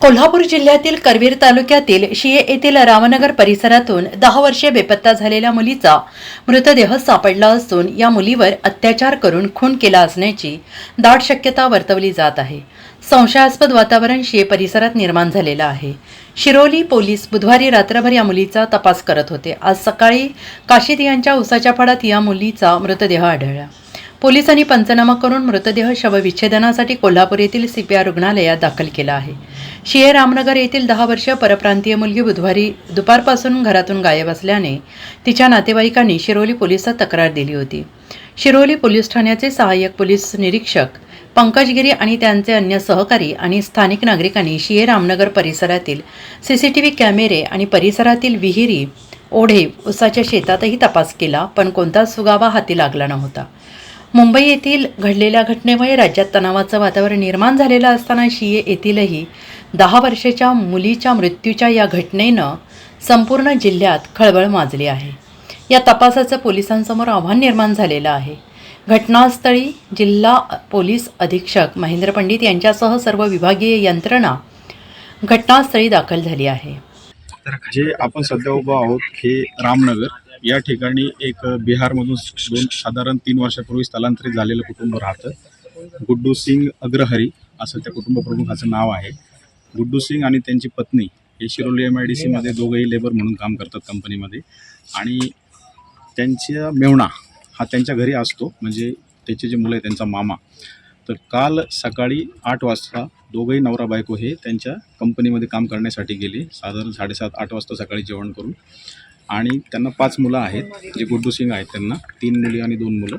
कोल्हापूर जिल्ह्यातील करवीर तालुक्यातील शिये येथील रामनगर परिसरातून दहा वर्षे बेपत्ता झालेल्या मुलीचा मृतदेह सापडला असून या मुलीवर अत्याचार करून खून केला असण्याची दाट शक्यता वर्तवली जात आहे. संशयास्पद वातावरण शिये परिसरात निर्माण झालेलं आहे. शिरोली पोलीस बुधवारी रात्रभर या मुलीचा तपास करत होते. आज सकाळी काशीद यांच्या उसाच्या फडात या मुलीचा मृतदेह आढळला. पोलिसांनी पंचनामा करून मृतदेह शवविच्छेदनासाठी कोल्हापूर येथील सीपीआर रुग्णालयात दाखल केला आहे. शिये रामनगर येथील दहा वर्षीय परप्रांतीय मुलगी बुधवारी दुपारपासून घरातून गायब असल्याने तिच्या नातेवाईकांनी शिरोली पोलिसात तक्रार दिली होती. शिरोली पोलीस ठाण्याचे सहाय्यक पोलीस निरीक्षक पंकज गिरी आणि त्यांचे अन्य सहकारी आणि स्थानिक नागरिकांनी शिये रामनगर परिसरातील सीसीटीव्ही कॅमेरे आणि परिसरातील विहिरी ओढे उसाच्या शेतातही तपास केला पण कोणताच सुगावा हाती लागला नव्हता. मुंबई येथील घडलेल्या घटनेमुळे राज्यात तणावाचं वातावरण निर्माण झालेलं असताना शिये येथीलही दहा वर्षाच्या मुलीच्या मृत्यूच्या या घटनेनं संपूर्ण जिल्ह्यात खळबळ माजली आहे. या तपासाचं पोलिसांसमोर आव्हान निर्माण झालेलं आहे. घटनास्थळी जिल्हा पोलीस अधीक्षक महेंद्र पंडित यांच्यासह सर्व विभागीय यंत्रणा घटनास्थळी दाखल झाली आहे. जे आपण सध्या उभं आहोत हे रामनगर. या ठिकाणी एक बिहारमधून दोन साधारण तीन वर्षापूर्वी स्थलांतरित झालेलं कुटुंब राहतं. गुड्डू सिंग अग्रहरी असं त्या कुटुंब प्रमुखाचं नाव आहे. गुड्डू सिंग आणि त्यांची पत्नी हे शिरोली एम आय डी सीमध्ये दोघंही लेबर म्हणून काम करतात कंपनीमध्ये आणि त्यांच्या मेवणा हा त्यांच्या घरी असतो. म्हणजे त्याचे जे मुलं आहे त्यांचा मामा. तर काल सकाळी आठ वाजता दोघंही नवरा बायको हे त्यांच्या कंपनीमध्ये काम करण्यासाठी गेले. साधारण साडेसात आठ वाजता सकाळी जेवण करून. आणि त्यांना पाच मुलं आहेत जे गुड्डू सिंग आहेत त्यांना. तीन मुली आणि दोन मुलं.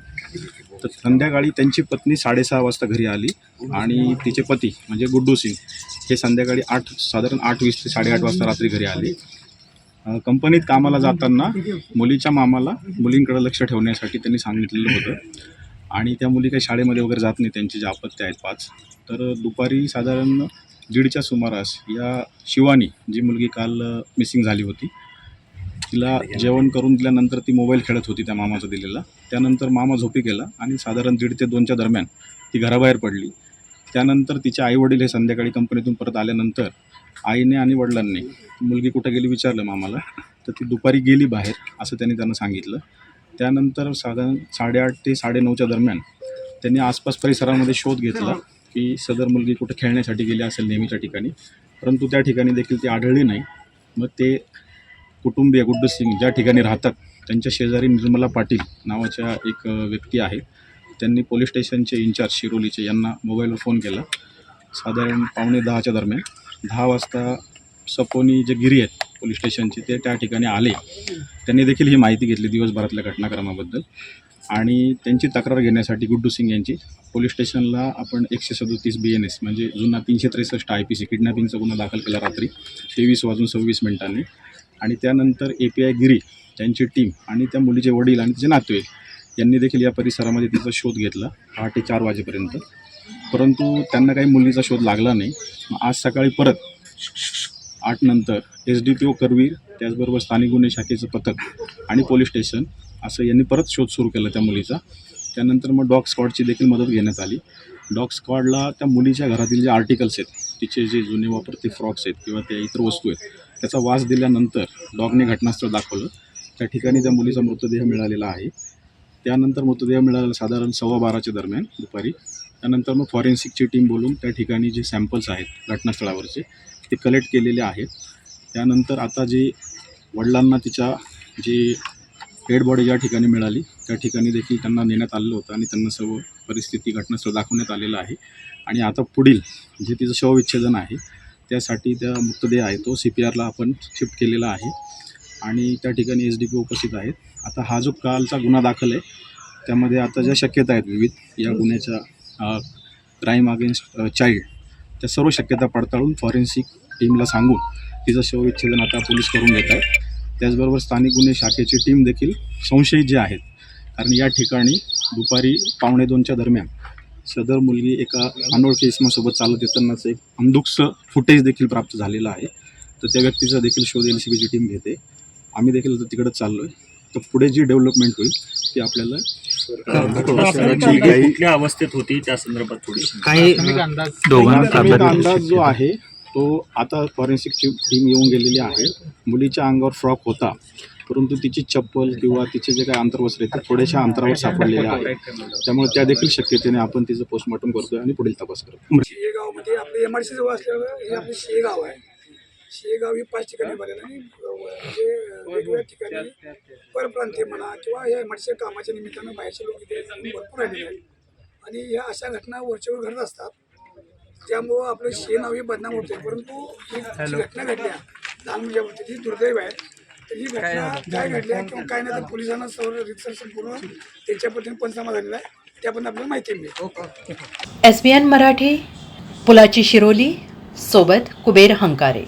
तर संध्याकाळी त्यांची पत्नी साडेसहा वाजता घरी आली आणि तिचे पती म्हणजे गुड्डू सिंग हे संध्याकाळी आठ साधारण आठ वीस ते साडेआठ वाजता रात्री घरी आले. कंपनीत कामाला जाताना मुलीच्या मामाला मुलींकडे लक्ष ठेवण्यासाठी त्यांनी सांगितलेलं होतं. आणि त्या मुली काही शाळेमध्ये वगैरे जात नाही त्यांचे जे आपत्ती आहेत पाच. तर दुपारी साधारण दीडच्या सुमारास या शिवानी जी मुलगी काल मिसिंग झाली होती तिला जेवण करून दिल्यानंतर ती मोबाईल खेळत होती त्या मामाचा दिलेला. त्यानंतर मामा झोपी गेला आणि साधारण दीड ते दोनच्या दरम्यान ती घराबाहेर पडली. त्यानंतर तिचे आईवडील हे संध्याकाळी कंपनीतून परत आल्यानंतर आईने आणि वडिलांनी मुलगी कुठं गेली विचारलं मामाला तर ती दुपारी गेली बाहेर असं त्यांनी त्यांना सांगितलं. त्यानंतर साधारण साडेआठ ते साडेनऊच्या दरम्यान त्यांनी आसपास परिसरामध्ये शोध घेतला की सदर मुलगी कुठं खेळण्यासाठी गेली असेल नेहमीच्या ठिकाणी परंतु त्या ठिकाणी देखील ती आढळली नाही. मग ते कुटुंबीय गुड्डू सिंग ज्या ठिकाणी राहतात त्यांच्या शेजारी निर्मला पाटील नावाच्या एक व्यक्ती आहे. त्यांनी पोलीस स्टेशनचे इन्चार्ज शिरोलीचे यांना मोबाईलवर फोन केला. साधारण पावणे दहाच्या दरम्यान. दहा वाजता सपोनी जे गिरी आहेत पोलीस स्टेशनचे ते त्या ठिकाणी आले. त्यांनी देखील ही माहिती घेतली दिवसभरातल्या घटनाक्रमाबद्दल. आणि त्यांची तक्रार घेण्यासाठी गुड्डू सिंग यांची पोलीस स्टेशनला आपण एकशे सदोतीस बी एन एस म्हणजे जुना तीनशे त्रेसष्ट आय पी सी किडनॅपिंगचा गुन्हा दाखल केला रात्री तेवीस वाजून सव्वीस मिनिटांनी. आणि त्यानंतर ए पी आय गिरी त्यांची टीम आणि त्या मुलीचे वडील आणि तिचे नातेवाईक यांनी देखील या परिसरामध्ये तिचा शोध घेतला पहाटे चार वाजेपर्यंत. परंतु त्यांना काही मुलीचा शोध लागला नाही. मग आज सकाळी परत आठ नंतर S D P O Karveer त्याचबरोबर स्थानिक गुन्हे शाखेचं पथक आणि पोलीस स्टेशन असं यांनी परत शोध सुरू केला त्या मुलीचा. त्यानंतर मग डॉग स्क्वॉडची देखील मदत घेण्यात आली. डॉग स्क्वॉडला त्या मुलीच्या घरातील जे आर्टिकल्स आहेत तिचे जे जुने वापरते फ्रॉक्स आहेत किंवा त्या इतर वस्तू आहेत त्याचा वास दिल्यानंतर डॉगने घटनास्थळ दाखवलं. त्या ठिकाणी त्या मुलीचा मृतदेह मिळालेला आहे त्यानंतर मृतदेह मिळाला साधारण सव्वा बाराच्या दरम्यान दुपारी. त्यानंतर मग फॉरेन्सिकची टीम बोलून त्या ठिकाणी जे सॅम्पल्स आहेत घटनास्थळावरचे ते कलेक्ट केलेले आहेत. त्यानंतर आता जे वडिलांना तिच्या जी डेड बॉडी ज्या ठिकाणी मिळाली त्या ठिकाणी देखील त्यांना नेण्यात आलेलं होतं आणि त्यांना सर्व परिस्थिती घटनास्थळ दाखवण्यात आलेलं आहे. आणि आता पुढील जे तिचं शवविच्छेदन आहे त्यासाठी त्या मृतदेह आहे तो सी पी आरला आपण शिफ्ट केलेला आहे. आणि त्या ठिकाणी एस डी पी उपस्थित आहेत. आता हा जो कालचा गुन्हा दाखल आहे त्यामध्ये आता ज्या शक्यता आहेत विविध या गुन्ह्याच्या क्राईम अगेन्स्ट चाइल्ड त्या सर्व शक्यता पडताळून फॉरेन्सिक टीमला सांगून तिचं शवविच्छेदन आता पोलीस करून घेत आहेत. त्याचबरोबर स्थानिक गुन्हे शाखेची टीम देखील संशयित जे आहेत कारण या ठिकाणी दुपारी पावणे दोनच्या दरम्यान सदर मुलगी एका अनोळखी इसमासोबत चालत येतानाच एक अंधुकचं फुटेज देखील प्राप्त झालेलं आहे. तर त्या व्यक्तीचा देखील शोध एल सी बीची टीम घेते. आम्ही देखील आता तिकडंच चाललो आहे तर पुढे जी डेव्हलपमेंट होईल ती आपल्याला अवस्थेत होती त्या संदर्भात थोडी काही अंदाज जो आहे. तो आता फॉरेन्सिकची टीम येऊन गेलेली आहे. मुलीच्या अंगावर फ्रॉक होता. परंतु तिची चप्पल किंवा तिचे जे काही अंतर्वस्त्र आहे ते थोड्याशा अंतरावर सापडलेले आहे त्यामुळे त्या देखील शक्यतेने आपण तिचं पोस्टमॉर्टम करतोय आणि पुढील तपास करतो शेगावमध्ये आपले एम सी जवळ असल्यामुळे हे आपले शेगाव आहे. शेगाव ही पाच ठिकाणी भरलेलं आणि म्हणजे वेगवेगळ्या ठिकाणी परप्रांतीय म्हणा किंवा या एम सी कामाच्या निमित्तानं बाहेरचे लोक इथे भरपूर राहिलेले आहेत. आणि ह्या अशा घटना वरच्यावर घडत असतात. त्यामुळं आपलं शे नाव हे बदनाम होते परंतु ही घटना घडल्या लहान मुलावरती ती दुर्दैव आहे तर ही घटना काय किंवा काय नाही तर पोलिसांना सर्व रितसर संपूर्ण त्यांच्या पद्धतीने पंचनामा झालेला आहे. त्याबद्दल आपल्याला माहिती मिळेल एस बी एन मराठी पुलाची शिरोली सोबत कुबेर हंकारे.